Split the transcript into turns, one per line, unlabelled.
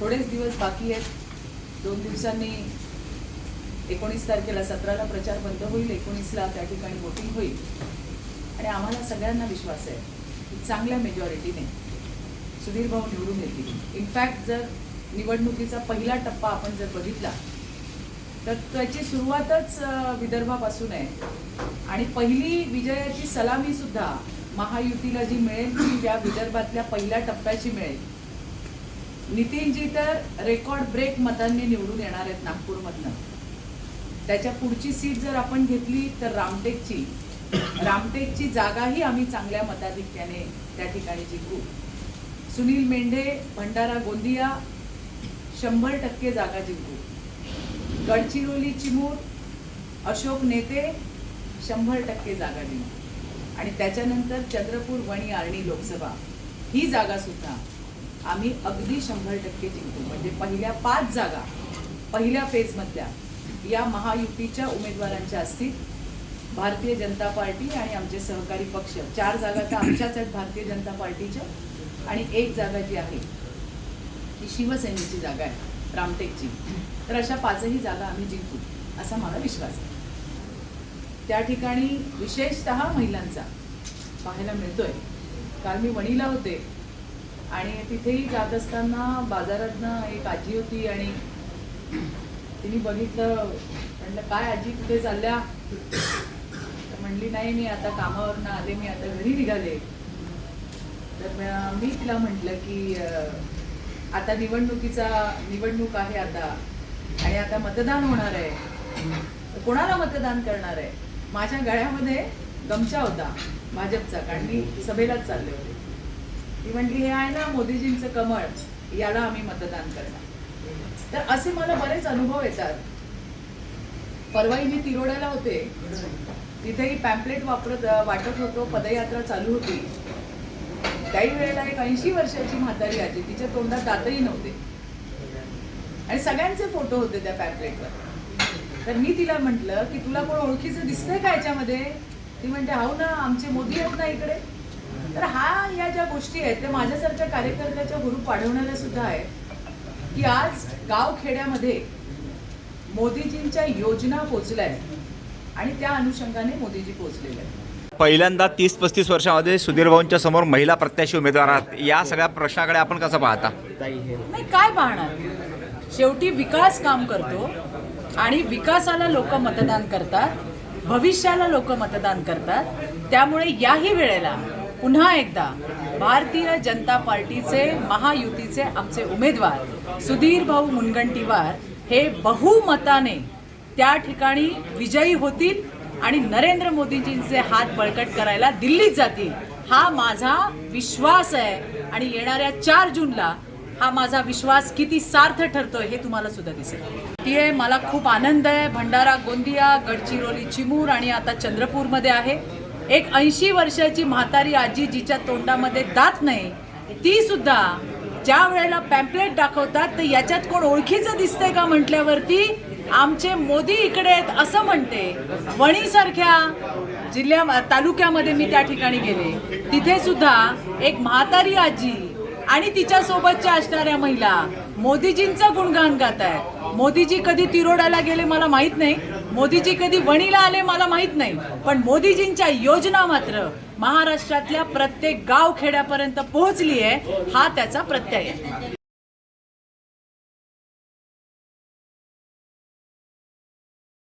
थोडेच दिवस बाकी आहेत. दोन दिवसांनी एकोणीस तारखेला सतराला प्रचार बंद होईल. एकोणीसला त्या ठिकाणी वोटिंग होईल. आणि आम्हाला सगळ्यांना विश्वास आहे की चांगल्या मेजॉरिटीने सुधीर भाऊ निवडून येतील. इनफॅक्ट जर निवडणुकीचा पहिला टप्पा आपण जर बघितला तर त्याची सुरुवातच विदर्भापासून आहे. आणि पहिली विजयाची सलामी सुद्धा महायुतीला जी मिळेल ती या विदर्भातल्या पहिल्या टप्प्याची मिळेल. नितीनजी तर रेकॉर्ड ब्रेक मतांनी निवडून येणार आहेत नागपूरमधनं. त्याच्या पुढची सीट जर आपण घेतली तर रामटेकची. रामटेकची जागाही आम्ही चांगल्या मताधिक्याने त्या ठिकाणी जिंकू. सुनील मेंढे भंडारा गोंदिया शंभर टक्के जागा जिंकू. गडचिरोली चिमूर अशोक नेते शंभर टक्के जागा जिंकू. आणि त्याच्यानंतर चंद्रपूर वणी आर्णी लोकसभा ही जागा सुद्धा आम्ही अगदी शंभर टक्के जिंकू. म्हणजे पहिल्या पाच जागा पहिल्या फेजमधल्या या महायुतीच्या उमेदवारांच्या असतील भारतीय जनता पार्टी आणि आमचे सहकारी पक्ष. चार जागा तर आमच्याच आहेत भारतीय जनता पार्टीच्या आणि एक जागा जी आहे ती शिवसेनेची जागा आहे रामटेकची. तर अशा पाचही जागा आम्ही जिंकू असा मला विश्वास आहे. त्या ठिकाणी विशेषत महिलांचा पाहायला मिळतोय. काल मी वणीला होते आणि तिथेही जात असताना बाजारातनं एक आजी होती आणि तिने बघितलं म्हटलं काय आजी कुठे चालल्या? तर म्हणली नाही मी आता कामावरनं आले मी आता घरी निघाले. तर मी तिला म्हटलं की अं, आता निवडणुकीचा निवडणूक आहे आता आणि आता मतदान होणार आहे. कोणाला मतदान करणार आहे? माझ्या गळ्यामध्ये गमछा होता भाजपचा कारण मी सभेलाच चालले होते. ती म्हटली हे आहे ना मोदीजींचं कमळ याला आम्ही मतदान करणार. तर असे मला बरेच अनुभव येतात. परवाही मी तिरोड्याला होते. तिथेही पॅम्पलेट वापरत वाटत होतो पदयात्रा चालू होती. काही वेळेला एक ऐंशी वर्षाची म्हातारी आजी तिच्या तोंडात दातही नव्हते. आणि सगळ्यांचे फोटो होते त्या पॅम्पलेटवर तर मी तिला म्हटलं की तुला कोण ओळखीचं दिसतंय का याच्यामध्ये? ती म्हणते हो ना आमचे मोदी आहेत ना इकडे. तर हा या ज्या गोष्टी आहेत त्या माझ्यासारख्या कार्यकर्त्याच्या हुरूप वाढवणाऱ्या सुद्धा आहेत की आज गाव खेड्यामध्ये मोदीजींच्या योजना पोचल्या आहेत आणि त्या अनुषंगाने मोदीजी पोचलेले आहेत.
पहिल्यांदा तीस पस्तीस वर्षामध्ये सुधीर भाऊंच्या समोर महिला प्रत्याशी उमेदवार आहात. या सगळ्या प्रश्नाकडे आपण कसं पाहता?
नाही काय पाहणार? शेवटी विकास काम करतो आणि विकासाला लोक मतदान करतात भविष्याला लोक मतदान करतात. त्यामुळे याही वेळेला पुन्हा एकदा भारतीय जनता पार्टीचे महायुतीचे आमचे उमेदवार सुधीर भाऊ मुनगंटीवार हे बहुमताने त्या ठिकाणी विजयी होतील आणि नरेंद्र मोदीजींचे हात बळकट करायला दिल्लीत जातील हा माझा विश्वास आहे. आणि येणाऱ्या चार जूनला हा माझा विश्वास किती सार्थ ठरतोय हे तुम्हाला सुद्धा दिसेल. ती आहे मला खूप आनंद आहे. भंडारा गोंदिया गडचिरोली चिमूर आणि आता चंद्रपूरमध्ये आहे. एक ऐंशी वर्षाची म्हातारी आजी जिच्या तोंडामध्ये दात नाही ती सुद्धा ज्या वेळेला पॅम्पलेट दाखवतात तर याच्यात कोण ओळखीचं दिसतंय का म्हटल्यावरती आमचे मोदी इकडे आहेत असं म्हणते. वणीसारख्या जिल्ह्या तालुक्यामध्ये मी त्या ठिकाणी गेले. तिथे सुद्धा एक म्हातारी आजी आणि तिच्यासोबतच्या असणाऱ्या महिला मोदीजींचं गुणगान गात आहेत मोदीजी कधी तिरोडाला गेले मला माहीत नाही मोदीजी कधी वणीला आले मला माहीत नाही पण मोदीजींच्या योजना मात्र महाराष्ट्रातल्या प्रत्येक गाव खेड्यापर्यंत पोहोचली आहे हा त्याचा प्रत्यय आहे.